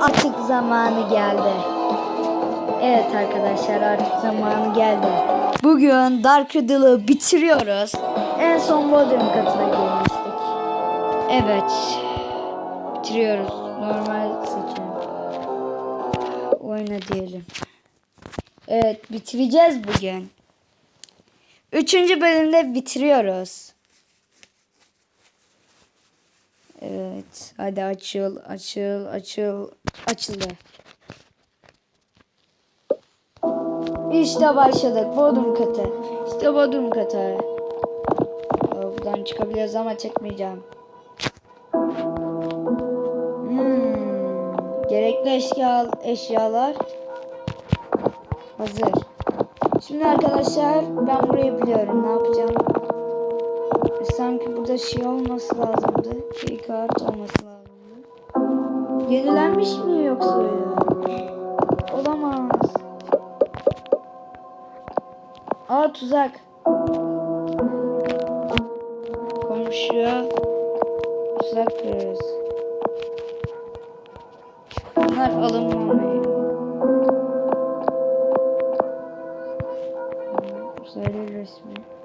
artık zamanı geldi. Evet arkadaşlar artık zamanı geldi. Bugün Dark Riddle'ı bitiriyoruz. En son Bodrum katına gelmiştik. Evet. Bitiriyoruz. Normal seçelim. Oyna diyelim. Evet bitireceğiz bugün. Üçüncü bölümde bitiriyoruz. Evet. Hadi açıl, açıl, açıl, açıldı. İşte başladık. Bodrum katı. İşte Bodrum katı. Buradan çıkabiliyoruz ama çekmeyeceğim. Hmm. Gerekli eşya, eşyalar hazır. Şimdi arkadaşlar ben burayı biliyorum. Ne yapacağım? Sanki burada şey olması lazımdı. Şey kart olması lazımdı. Yenilenmiş mi yoksa ya? Olamaz. Aa tuzak. Komşuya tuzak kurarız. Bunlar alınmamalı. Uzaylı resmi.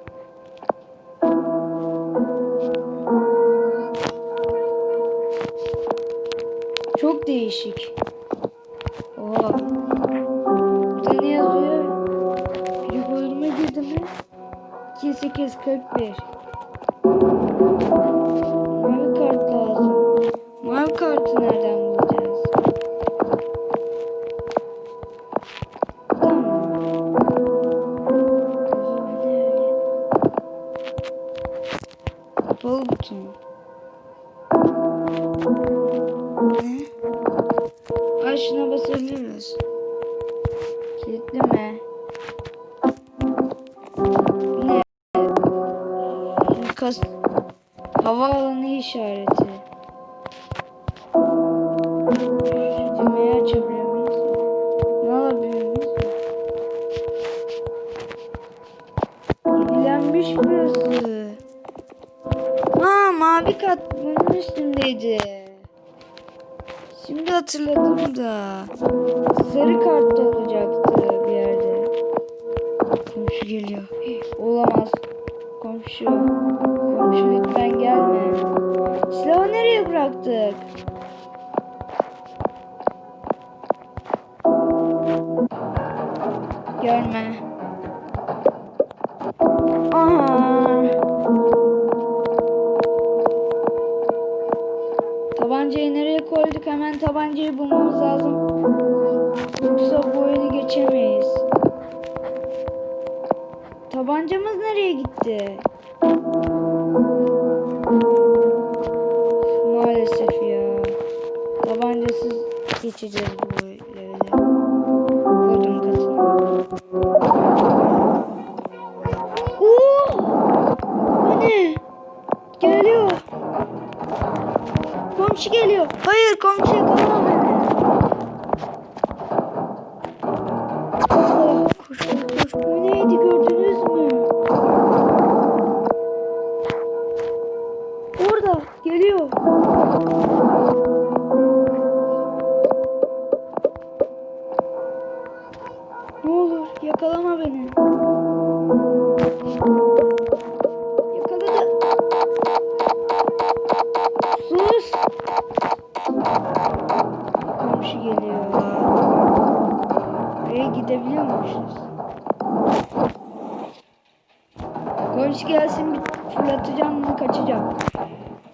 değişik. Oha. Burada ne yazıyor? Büyük bölüme girdi mi? 2 8 41. işareti. Şu düğmeyi açabiliyor muyuz? Ne alabiliyor muyuz? Yenilenmiş burası. Ha mavi kat bunun üstündeydi. Şimdi hatırladım da. Sarı kart da olacaktı bir yerde. Komşu geliyor. Olamaz. Komşu. Komşu lütfen gelme. Silahı nereye bıraktık? Görme. Aha. Tabancayı nereye koyduk? Hemen tabancayı bulmamız lazım. Yoksa bu oyunu geçemeyiz. Tabancamız nereye gitti? Tabancasız geçeceğiz bu leveli. Bodrum katına. Oo! Bu ne? Geliyor. Komşu geliyor. Hayır komşu yakalama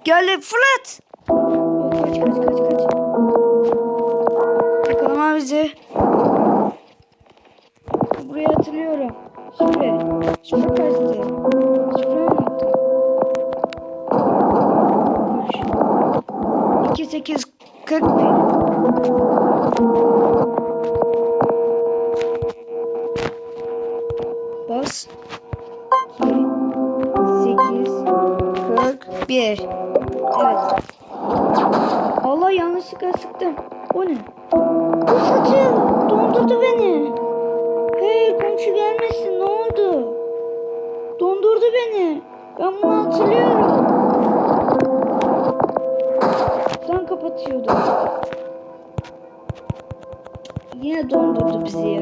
Gel fırlat. Kaç kaç kaç kaç. Yakalama bizi. Burayı hatırlıyorum. Şifre. Şifre kaçtı. Şifreyi unuttum. Koş. 2 8 41 41 Evet. Allah yanlışlıkla sıktım. O ne? Bu saçı dondurdu beni. Hey komşu gelmesin ne oldu? Dondurdu beni. Ben bunu hatırlıyorum. Buradan kapatıyordu. Yine dondurdu bizi. Ya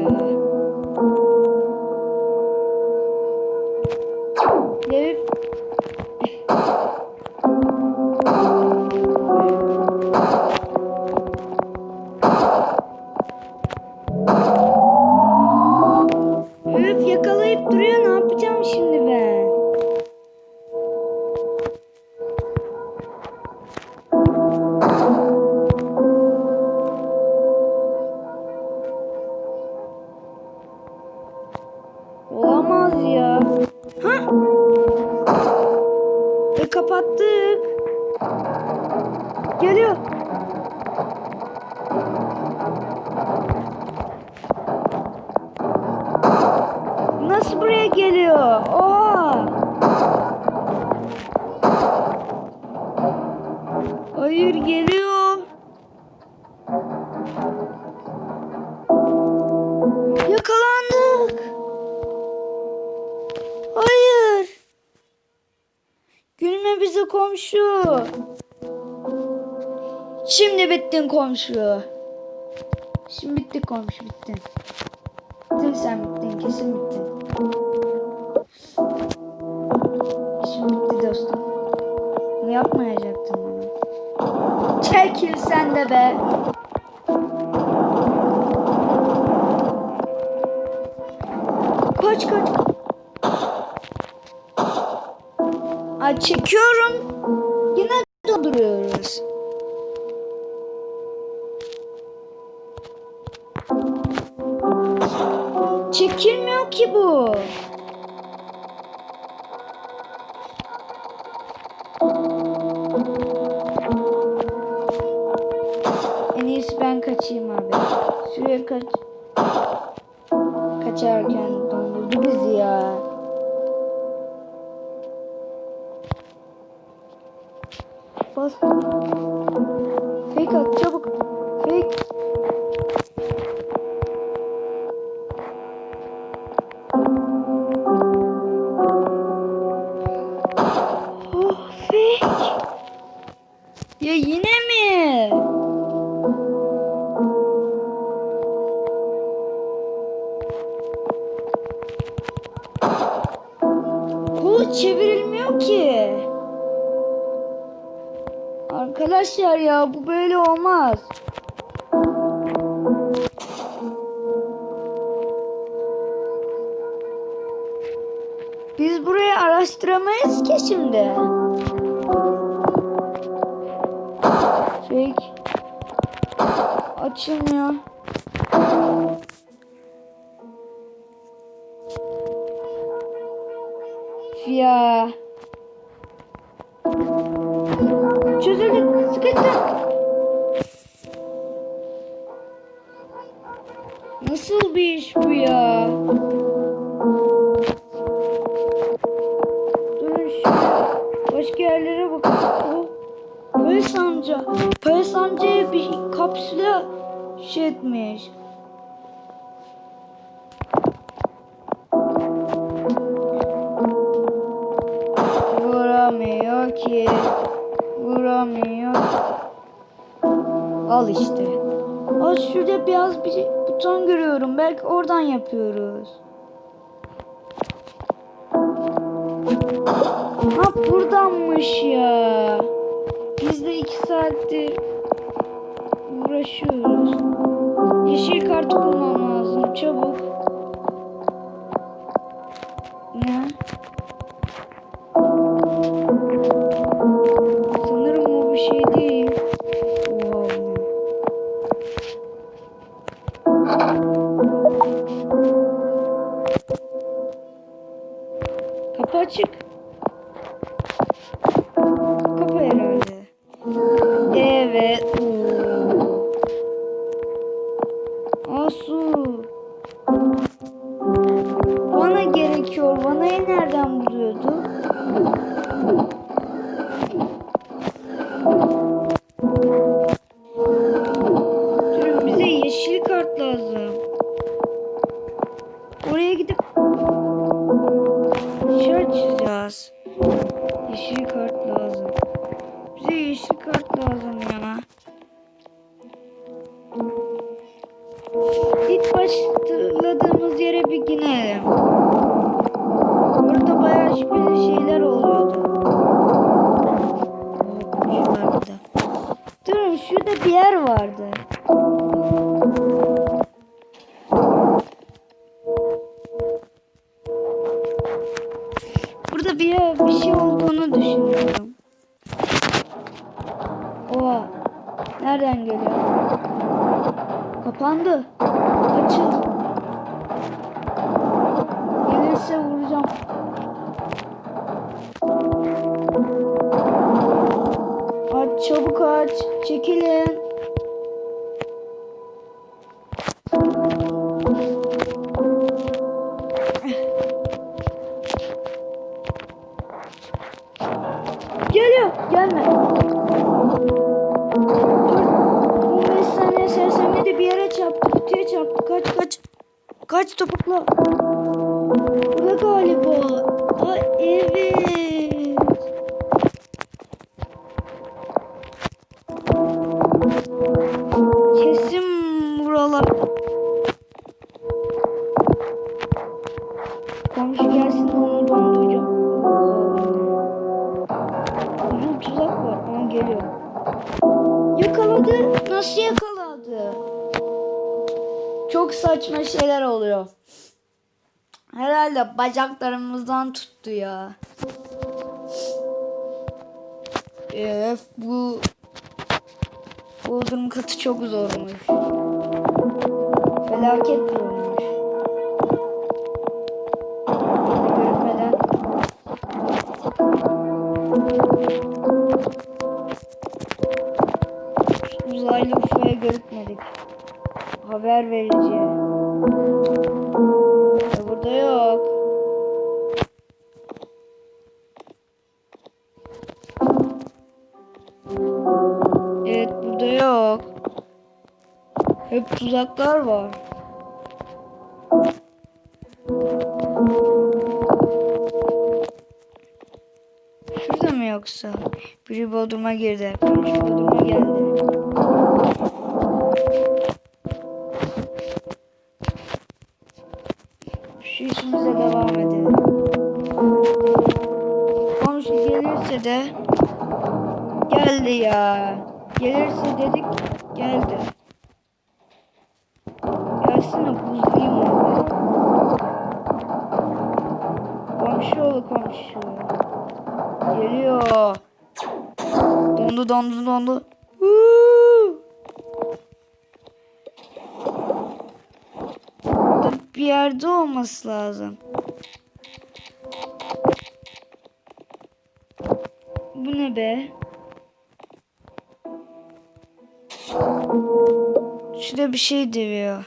komşu. Şimdi bittin komşu. Şimdi bitti komşu bittin. Bittin sen bittin kesin bittin. Şimdi bitti dostum. Bunu yapmayacaktın bana. Çekil sen de be. Kaç kaç. Çekiyorum. Yine donduruyoruz. Bas. Fake at çabuk. Fake. Biz burayı araştıramayız ki şimdi. Fake. Açılmıyor. Amca. Polis amcaya bir kapsüle şey etmiş. Vuramıyor ki. Vuramıyor. Al işte. Al şurada beyaz bir buton görüyorum. Belki oradan yapıyoruz. Ha buradanmış ya. Biz de iki saattir olmanayı nereden buluyor? Orada bir yer vardı. Geliyor. Gelme. Dur. 15 saniye sersemledi bir yere çarptı. Kutuya çarptı. Kaç kaç. Kaç topukla. Burada galiba. Aa evet. Nasıl yakaladı? Çok saçma şeyler oluyor. Herhalde bacaklarımızdan tuttu ya. Evet bu Bodrum katı çok zormuş. Felaket zormuş. Görünmeden uzaylı UFO'ya görükmedik. Haber verici. E burada yok. Evet burada yok. Hep tuzaklar var. Yoksa? Biri Bodrum'a girdi. Biri Bodrum'a geldi. Şu işimize devam edelim. Komşu gelirse de geldi ya. Gelirse dedik geldi. Dondu dondu bir yerde olması lazım. Bu ne be? Şurada bir şey dövüyor.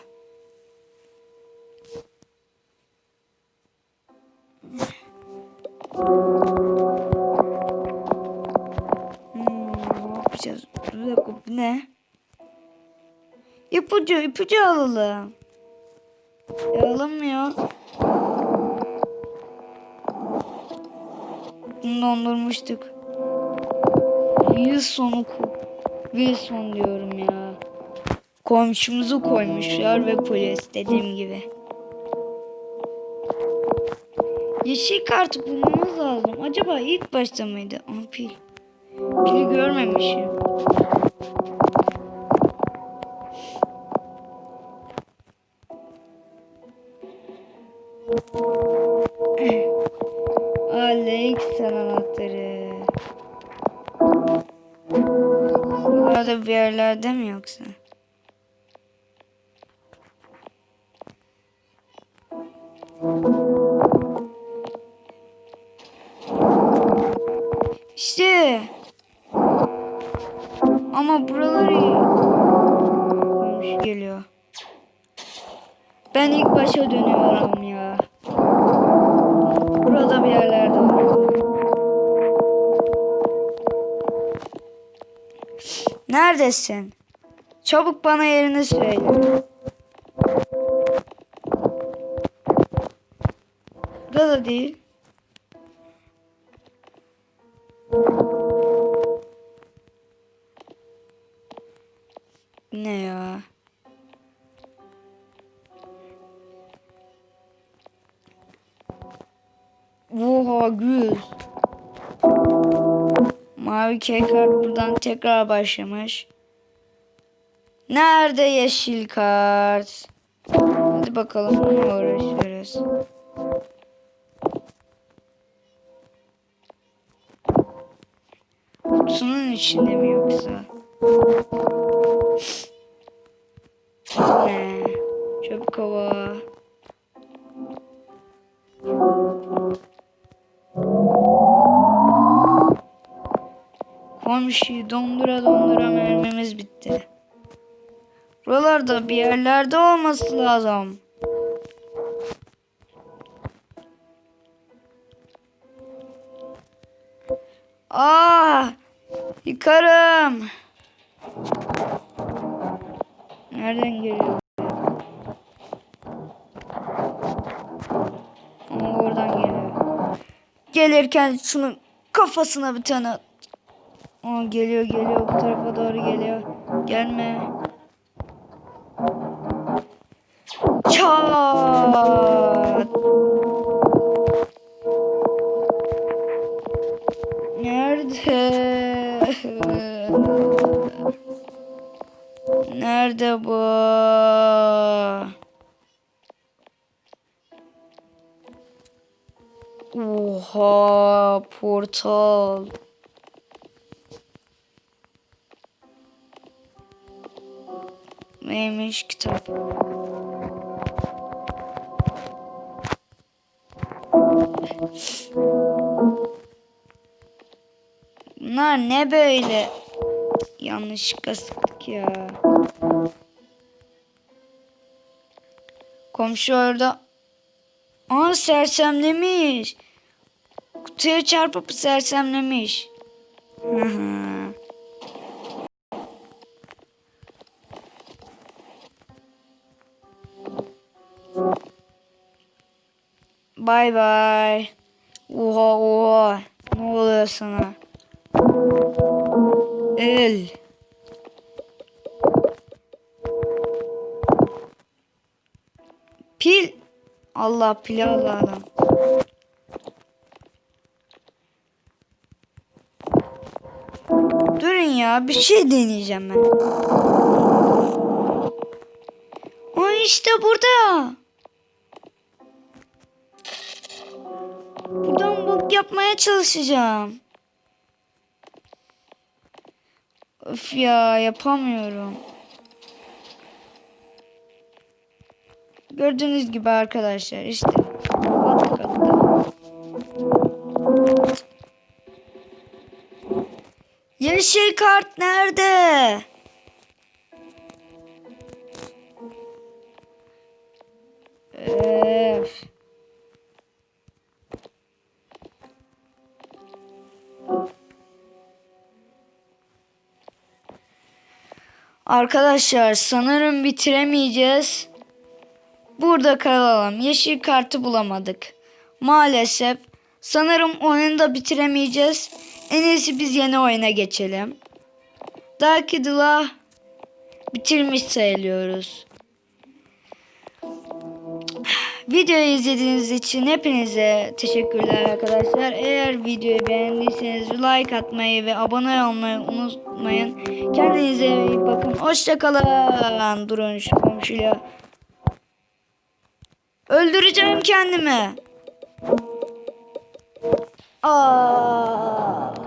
İpucu, ipucu alalım. E, alınmıyor. Dondurmuştuk. Wilson'u ko- Wilson diyorum ya. Komşumuzu koymuşlar ve polis dediğim gibi. Yeşil kartı bulmamız lazım. Acaba ilk başta mıydı? Aa, pil. Pili görmemişim. Alex anahtarı. Burada bir yerlerde mi yoksa? İşte. Ama buraları geliyor. Ben ilk başa dönüyorum ya. Neredesin? Çabuk bana yerini söyle. Burada da değil. Ne ya? Oha güz. Mavi kart buradan tekrar başlamış. Nerede yeşil kart? Hadi bakalım uğraşıyoruz. Komşuyu dondura dondura mermimiz bitti. Buralarda bir yerlerde olması lazım. Aa! Yıkarım. Nereden geliyor? Ama oradan geliyor. Gelirken şunun kafasına bir tane. Aa, geliyor geliyor bu tarafa doğru geliyor. Gelme. Çat. Nerede? Nerede bu? Oha portal. Neymiş kitap? Bunlar ne böyle? Yanlışlıkla sıktık ya. Komşu orada. Aa sersemlemiş. Kutuya çarpıp sersemlemiş. Hı hı. Bay bay. Oha oha. Ne oluyor sana? El. Pil. Allah pili Allah adam. Durun ya bir şey deneyeceğim ben. Aa işte burada. Yapmaya çalışacağım. Öf ya yapamıyorum. Gördüğünüz gibi arkadaşlar işte. Yeşil kart nerede? Arkadaşlar sanırım bitiremeyeceğiz. Burada kalalım. Yeşil kartı bulamadık. Maalesef. Sanırım oyunu da bitiremeyeceğiz. En iyisi biz yeni oyuna geçelim. Dark Idol'a bitirmiş sayılıyoruz. Videoyu izlediğiniz için hepinize teşekkürler arkadaşlar. Eğer videoyu beğendiyseniz like atmayı ve abone olmayı unutmayın. Kendinize iyi bakın. Hoşçakalın. Durun şu komşuyla. Öldüreceğim kendimi. Aa.